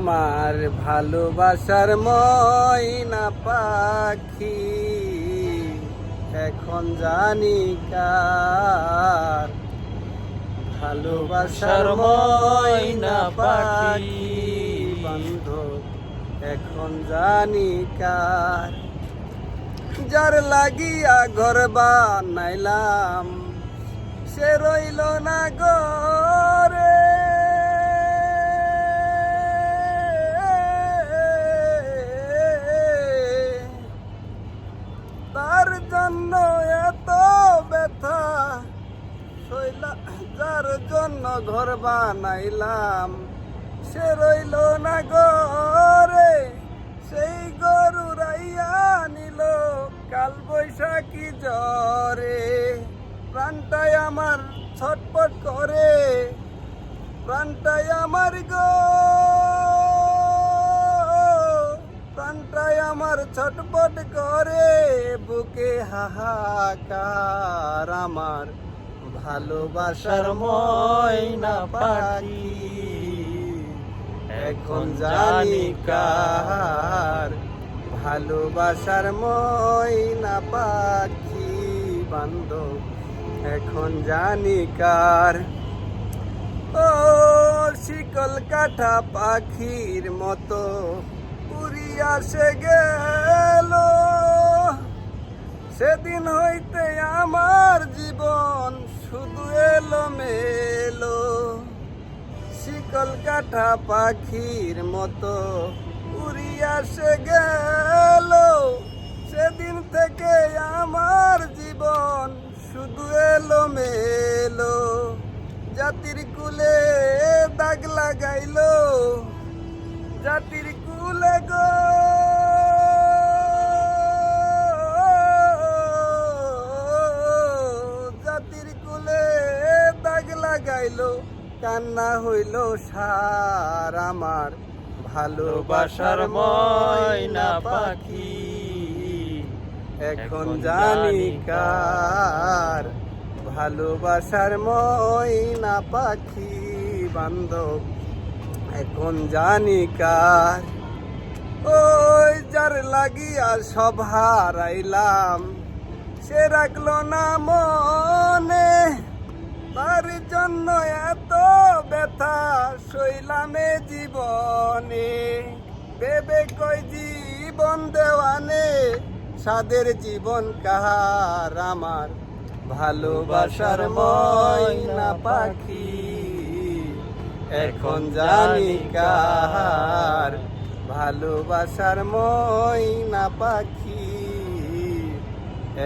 আমার ভালোবাসার ময়না পাখি। এখন জানি কার ভালোবাসার ময়না পাখি। বান্ধব এখন জানি কার। যার লাগিয়া ঘর বানাইলাম সে রইল না গরে জন্য ঘর বানাইলাম। সে রইল না গরে সেই গরু রাইয়া নিল কাল বৈশাখী জ্বরে। প্রাণটাই আমার ছটপট করে, প্রাণটাই আমার গো। প্রাণটাই আমার ছটপট করে, বুকে হাহাকার আমার ভালোবাসার ময়না পাখি। এখন জানি কার ভালোবাসার ময়না পাখি বান্ধব। এখন জানি কার। ও শিকল কাঠা পাখির মতো উড়িয়া সে গেল। সেদিন হইতে শিকল কাঠা পাখির মতো উড়িয়া সে গেল। সেদিন থেকে আমার জীবন শুধু এলো মেলো জাতির কুলে দাগ লাগাইলো, জাতির কান্না হইল সার আমার। ভালোবাসার ময়না পাখি। এখন জানি কার। ভালোবাসার ময়না পাখি বান্ধব। এখন জানি কার। ওই যার লাগিয়া সব হারাইলাম। সে রাখল না মনে ব্যথা সইলামে জীবনে। বেবে কই জীবন দেওয়ানে? সাদের জীবন কাহার আমার? ভালোবাসার ময়না পাখি। এখন জানি কার ভালোবাসার ময়না পাখি।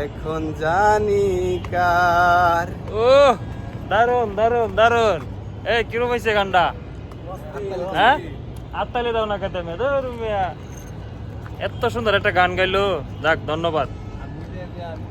এখন জানি কার। ও দারুণ দারুণ দারুণ এই, কিরম হয়েছে গানটা? হ্যাঁ? আত্মালি দাও না কেতে মিয়া। এত সুন্দর একটা গান গাইলো। যাক, ধন্যবাদ।